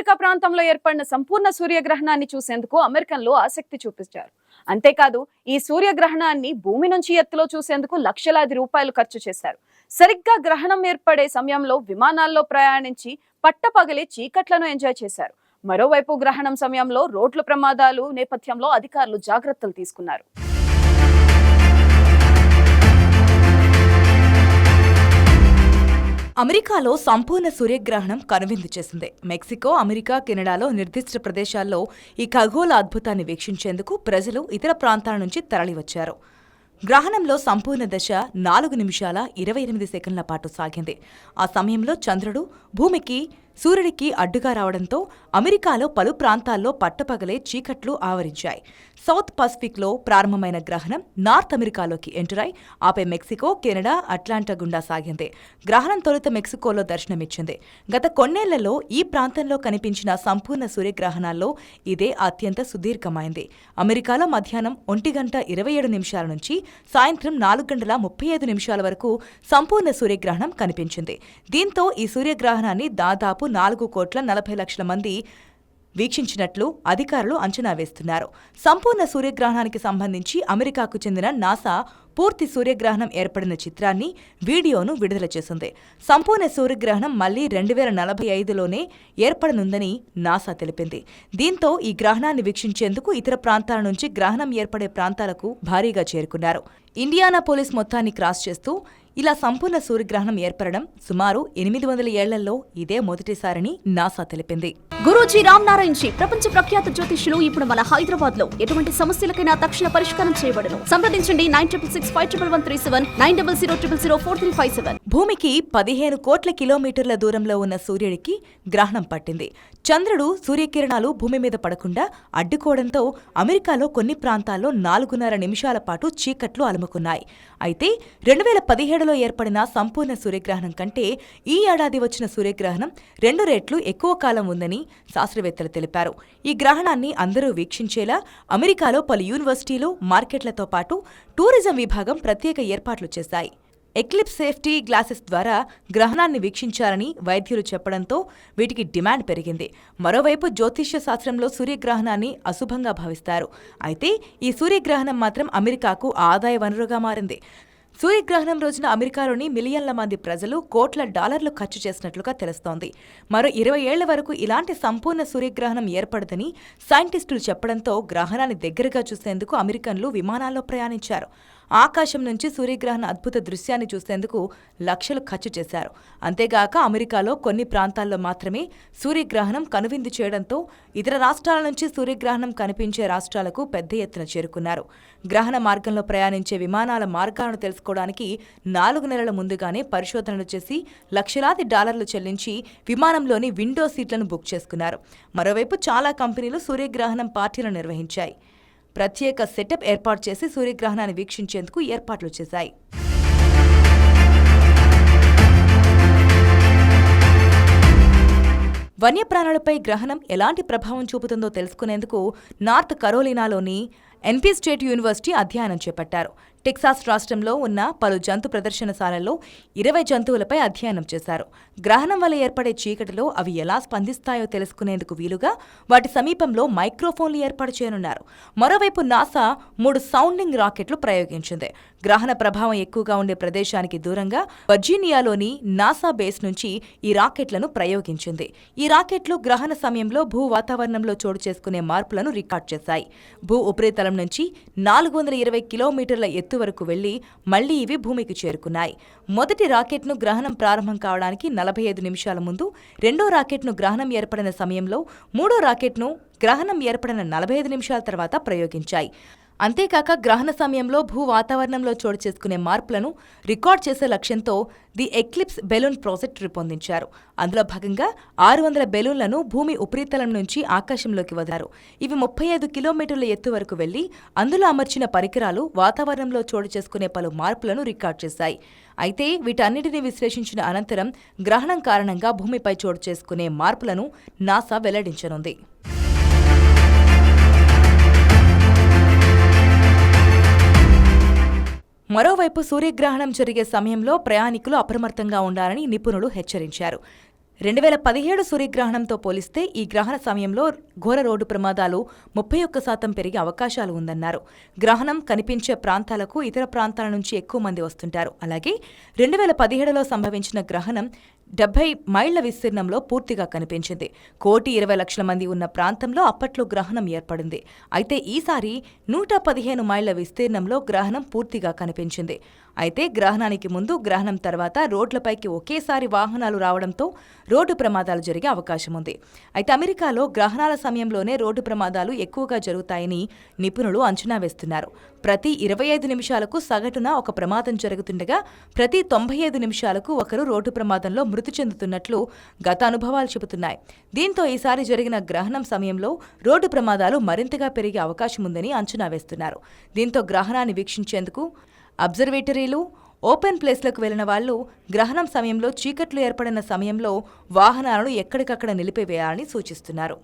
America ప్రాంతంలో ఏర్పడిన సంపూర్ణ సూర్యగ్రహణాన్ని చూసేందుకు అమెరికన్లు ఆసక్తి చూపించారు. అంతేకాదు ఈ సూర్యగ్రహణాన్ని భూమి నుంచి ఎత్తులో చూసేందుకు లక్షలాది రూపాయలు ఖర్చు చేశారు. సరిగ్గా గ్రహణం ఏర్పడే సమయంలో విమానాల్లో ప్రయాణించి పట్టపగలి చీకట్లను ఎంజాయ్ చేశారు. మరోవైపు గ్రహణం సమయంలో రోడ్ల ప్రమాదాలు నేపథ్యంలో అధికారులు జాగ్రత్తలు తీసుకున్నారు. అమెరికాలో సంపూర్ణ సూర్యగ్రహణం కనువిందు చేసింది. మెక్సికో అమెరికా కెనడాలో నిర్దిష్ట ప్రదేశాల్లో ఈ ఖగోళ అద్భుతాన్ని వీక్షించేందుకు ప్రజలు ఇతర ప్రాంతాల నుంచి తరలివచ్చారు. గ్రహణంలో సంపూర్ణ దశ నాలుగు నిమిషాల ఇరవై ఎనిమిది సెకండ్ల పాటు సాగింది. ఆ సమయంలో చంద్రుడు భూమికి సూర్యుడికి అడ్డుగా రావడంతో అమెరికాలో పలు ప్రాంతాల్లో పట్టపగలే చీకట్లు ఆవరించాయి. సౌత్ పసిఫిక్లో ప్రారంభమైన గ్రహణం నార్త్ అమెరికాలోకి ఎంటరై ఆపై మెక్సికో కెనడా అట్లాంటా గుండా సాగింది. గ్రహణం తొలుత మెక్సికోలో దర్శనమిచ్చింది. గత కొన్నేళ్ళలో ఈ ప్రాంతంలో కనిపించిన సంపూర్ణ సూర్యగ్రహణాల్లో ఇదే అత్యంత సుదీర్ఘమైంది. అమెరికాలో మధ్యాహ్నం ఒంటి గంట ఇరవై ఏడు నిమిషాల నుంచి సాయంత్రం నాలుగు గంటల ముప్పై ఐదు నిమిషాల వరకు సంపూర్ణ సూర్యగ్రహణం కనిపించింది. దీంతో ఈ సూర్యగ్రహణాన్ని దాదాపు నాలుగు కోట్ల నలభై లక్షల మంది వీక్షించినట్లు అధికారులు అంచనా వేస్తున్నారు. సంపూర్ణ సూర్యగ్రహణానికి సంబంధించి అమెరికాకు చెందిన నాసా పూర్తి సూర్యగ్రహణం ఏర్పడిన చిత్రాన్ని వీడియోను విడుదల చేసింది. సంపూర్ణ సూర్యగ్రహణం మళ్ళీ రెండు వేల నలభై ఐదులోనే ఏర్పడనుందని నాసా తెలిపింది. దీంతో ఈ గ్రహణాన్ని వీక్షించేందుకు ఇతర ప్రాంతాల నుంచి గ్రహణం ఏర్పడే ప్రాంతాలకు భారీగా చేరుకున్నారు. ఇండియానా పోలీస్ మొత్తాన్ని క్రాస్ చేస్తూ ఇలా సంపూర్ణ సూర్యగ్రహణం ఏర్పడడం సుమారు ఎనిమిది వందల ఏళ్ళలో ఇదే మొదటిసారని నాసా తెలిపింది. గురూజీ రామ్ నారాయణ్ జీ ప్రపంచ ప్రఖ్యాత జ్యోతిష్యులు ఇప్పుడు మన హైదరాబాద్లో ఎటువంటి సమస్యలకైనా తక్షణ పరిష్కారం చేయబడను. సంప్రదించండి nine triple six five triple one three seven nine double zero triple zero four three five seven. భూమికి పదిహేను కోట్ల కిలోమీటర్ల దూరంలో ఉన్న సూర్యుడికి గ్రహణం పట్టింది. చంద్రుడు సూర్యకిరణాలు భూమి మీద పడకుండా అడ్డుకోవడంతో అమెరికాలో కొన్ని ప్రాంతాల్లో నాలుగున్నర నిమిషాల పాటు చీకట్లు అలుముకున్నాయి. అయితే రెండు వేల పదిహేడులో ఏర్పడిన సంపూర్ణ సూర్యగ్రహణం కంటే ఈ ఏడాది వచ్చిన సూర్యగ్రహణం రెండు రెట్లు ఎక్కువ కాలం ఉందని శాస్త్రవేత్తలు తెలిపారు. ఈ గ్రహణాన్ని అందరూ వీక్షించేలా అమెరికాలో పలు యూనివర్సిటీలు మార్కెట్లతో పాటు టూరిజం విభాగం ప్రత్యేక ఏర్పాట్లు చేశాయి. ఎక్లిప్స్ సేఫ్టీ గ్లాసెస్ ద్వారా గ్రహణాన్ని వీక్షించాలని వైద్యులు చెప్పడంతో వీటికి డిమాండ్ పెరిగింది. మరోవైపు జ్యోతిష్య శాస్త్రంలో సూర్యగ్రహణాన్ని అశుభంగా భావిస్తారు. అయితే ఈ సూర్యగ్రహణం మాత్రం అమెరికాకు ఆదాయ వనరుగా మారింది. సూర్యగ్రహణం రోజున అమెరికాలోని మిలియన్ల మంది ప్రజలు కోట్ల డాలర్లు ఖర్చు చేసినట్లుగా తెలుస్తోంది. మరో ఇరవై ఏళ్ళ వరకు ఇలాంటి సంపూర్ణ సూర్యగ్రహణం ఏర్పడదని సైంటిస్టులు చెప్పడంతో గ్రహణాన్ని దగ్గరగా చూసేందుకు అమెరికన్లు విమానాల్లో ప్రయాణించారు. ఆకాశం నుంచి సూర్యగ్రహణ అద్భుత దృశ్యాన్ని చూసేందుకు లక్షలు ఖర్చు చేశారు. అంతేగాక అమెరికాలో కొన్ని ప్రాంతాల్లో మాత్రమే సూర్యగ్రహణం కనువిందు చేయడంతో ఇతర రాష్ట్రాల నుంచి సూర్యగ్రహణం కనిపించే రాష్ట్రాలకు పెద్ద ఎత్తున చేరుకున్నారు. గ్రహణ మార్గంలో ప్రయాణించే విమానాల మార్గాలను తెలుసుకోవడానికి నాలుగు నెలల ముందుగానే పరిశోధనలు చేసి లక్షలాది డాలర్లు చెల్లించి విమానంలోని విండో సీట్లను బుక్ చేసుకున్నారు. మరోవైపు చాలా కంపెనీలు సూర్యగ్రహణం పార్టీలు నిర్వహించాయి. ప్రత్యేక సెటప్ ఏర్పాటు చేసి సూర్యగ్రహణాన్ని వీక్షించేందుకు ఏర్పాట్లు చేశాయి. వన్యప్రాణులపై గ్రహణం ఎలాంటి ప్రభావం చూపుతుందో తెలుసుకునేందుకు నార్త్ కరోలినాలోని ఎన్పీ స్టేట్ యూనివర్సిటీ అధ్యయనం చేపట్టారు. టెక్సాస్ రాష్ట్రంలో ఉన్న పలు జంతు ప్రదర్శనశాలల్లో ఇరవై జంతువులపై అధ్యయనం చేశారు. గ్రహణం వల్ల ఏర్పడే చీకటిలో అవి ఎలా స్పందిస్తాయో తెలుసుకునేందుకు వీలుగా వాటి సమీపంలో మైక్రోఫోన్లు ఏర్పాటు చేయనున్నారు. మరోవైపు నాసా మూడు సౌండింగ్ రాకెట్లు ప్రయోగించింది. గ్రహణ ప్రభావం ఎక్కువగా ఉండే ప్రదేశానికి దూరంగా వర్జీనియాలోని నాసా బేస్ నుంచి ఈ రాకెట్లను ప్రయోగించింది. ఈ రాకెట్లు గ్రహణ సమయంలో భూ వాతావరణంలో చోటు చేసుకునే మార్పులను రికార్డ్ చేశాయి. భూ ఉపరితలం నుంచి నాలుగు వందల ఇరవై కిలోమీటర్ల ఎత్తు వరకు వెళ్ళి మళ్ళీ ఇవి భూమికి చేరుకున్నాయి. మొదటి రాకెట్ను గ్రహణం ప్రారంభం కావడానికి నలభై ఐదు నిమిషాల ముందు రెండో రాకెట్ను గ్రహణం ఏర్పడిన సమయంలో మూడో రాకెట్ను గ్రహణం ఏర్పడిన నలభై ఐదు నిమిషాల తర్వాత ప్రయోగించాయి. అంతేకాక గ్రహణ సమయంలో భూ వాతావరణంలో చోటు చేసుకునే మార్పులను రికార్డ్ చేసే లక్ష్యంతో ది ఎక్లిప్స్ బెలూన్ ప్రాజెక్ట్ రూపొందించారు. అందులో భాగంగా ఆరు వందల బెలూన్లను భూమి ఉపరితలం నుంచి ఆకాశంలోకి వదిలారు. ఇవి ముప్పై ఐదు కిలోమీటర్ల ఎత్తు వరకు వెళ్ళి అందులో అమర్చిన పరికరాలు వాతావరణంలో చోటు చేసుకునే పలు మార్పులను రికార్డ్ చేశాయి. అయితే వీటన్నిటిని విశ్లేషించిన అనంతరం గ్రహణం కారణంగా భూమిపై చోటు చేసుకునే మార్పులను నాసా వెల్లడించనుంది. మరోవైపు సూర్యగ్రహణం జరిగే సమయంలో ప్రయాణికులు అప్రమత్తంగా ఉండాలని నిపుణులు హెచ్చరించారు. రెండు వేల పదిహేడు సూర్యగ్రహణంతో పోలిస్తే ఈ గ్రహణ సమయంలో ఘోర రోడ్డు ప్రమాదాలు ముప్పై ఒక్క శాతం పెరిగే అవకాశాలు ఉందన్నారు. గ్రహణం కనిపించే ప్రాంతాలకు ఇతర ప్రాంతాల నుంచి ఎక్కువ మంది వస్తుంటారు. అలాగే రెండు వేల పదిహేడులో సంభవించిన గ్రహణం డెబ్బై మైళ్ళ విస్తీర్ణంలో పూర్తిగా కనిపించింది. కోటి ఇరవై లక్షల మంది ఉన్న ప్రాంతంలో అప్పట్లో గ్రహణం ఏర్పడింది. అయితే ఈసారి నూట పదిహేను మైళ్ళ విస్తీర్ణంలో గ్రహణం పూర్తిగా కనిపించింది. అయితే గ్రహణానికి ముందు గ్రహణం తర్వాత రోడ్లపైకి ఒకేసారి వాహనాలు రావడంతో రోడ్డు ప్రమాదాలు జరిగే అవకాశం ఉంది. అయితే అమెరికాలో గ్రహణాల సమయంలోనే రోడ్డు ప్రమాదాలు ఎక్కువగా జరుగుతాయని నిపుణులు అంచనా వేస్తున్నారు. ప్రతి ఇరవై ఐదు నిమిషాలకు సగటున ఒక ప్రమాదం జరుగుతుండగా ప్రతి తొంభై ఐదు నిమిషాలకు ఒకరు రోడ్డు ప్రమాదంలో మృతి చెందుతున్నట్లు గత అనుభవాలు చెబుతున్నాయి. దీంతో ఈసారి జరిగిన గ్రహణం సమయంలో రోడ్డు ప్రమాదాలు మరింతగా పెరిగే అవకాశం ఉందని అంచనా వేస్తున్నారు. దీంతో గ్రహణాన్ని వీక్షించేందుకు అబ్జర్వేటరీలు ఓపెన్ ప్లేస్లకు వెళ్ళిన వాళ్ళు గ్రహణం సమయంలో చీకట్లు ఏర్పడిన సమయంలో వాహనాలను ఎక్కడికక్కడ నిలిపివేయాలని సూచిస్తున్నారు.